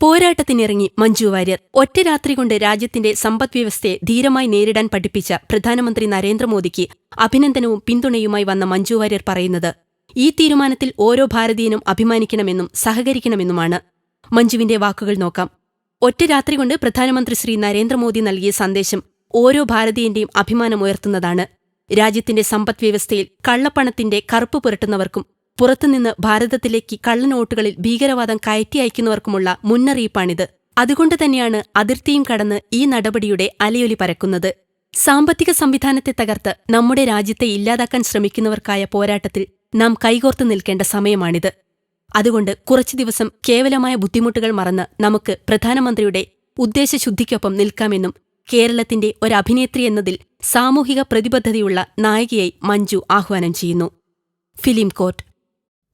പോരാട്ടത്തിനിറങ്ങി മഞ്ജു വാര്യർ ഒറ്റ രാത്രി കൊണ്ട് രാജ്യത്തിന്റെ സമ്പദ്വ്യവസ്ഥയെ ധീരമായി നേരിടാൻ പഠിപ്പിച്ച പ്രധാനമന്ത്രി നരേന്ദ്രമോദിക്ക് അഭിനന്ദനവും പിന്തുണയുമായി വന്ന മഞ്ജു വാര്യർ പറയുന്നത് ഈ തീരുമാനത്തിൽ ഓരോ ഭാരതീയനും അഭിമാനിക്കണമെന്നും സഹകരിക്കണമെന്നുമാണ് മഞ്ജുവിന്റെ വാക്കുകൾ നോക്കാം. ഒറ്റ രാത്രി കൊണ്ട് പ്രധാനമന്ത്രി ശ്രീ നരേന്ദ്രമോദി നൽകിയ സന്ദേശം ഓരോ ഭാരതീയന്റെയും അഭിമാനമുയർത്തുന്നതാണ് രാജ്യത്തിന്റെ സമ്പദ്വ്യവസ്ഥയിൽ കള്ളപ്പണത്തിന്റെ കറുപ്പ് പുരട്ടുന്നവർക്കും പുറത്തുനിന്ന് ഭാരതത്തിലേക്ക് കള്ളനോട്ടുകളിൽ ഭീകരവാദം കയറ്റി അയക്കുന്നവർക്കുമുള്ള മുന്നറിയിപ്പാണിത്. അതുകൊണ്ട് തന്നെയാണ് അതിർത്തിയും കടന്ന് ഈ നടപടിയുടെ അലയൊലി പരക്കുന്നത്. സാമ്പത്തിക സംവിധാനത്തെ തകർത്ത് നമ്മുടെ രാജ്യത്തെ ഇല്ലാതാക്കാൻ ശ്രമിക്കുന്നവർക്കായ പോരാട്ടത്തിൽ നാം കൈകോർത്തു നിൽക്കേണ്ട സമയമാണിത്. അതുകൊണ്ട് കുറച്ചു ദിവസം കേവലമായ ബുദ്ധിമുട്ടുകൾ മറന്ന് നമുക്ക് പ്രധാനമന്ത്രിയുടെ ഉദ്ദേശശുദ്ധിക്കൊപ്പം നിൽക്കാമെന്നും കേരളത്തിന്റെ ഒരഭിനേത്രി എന്നതിൽ സാമൂഹിക പ്രതിബദ്ധതയുള്ള നായികയായി മഞ്ജു ആഹ്വാനം ചെയ്യുന്നു. Film court.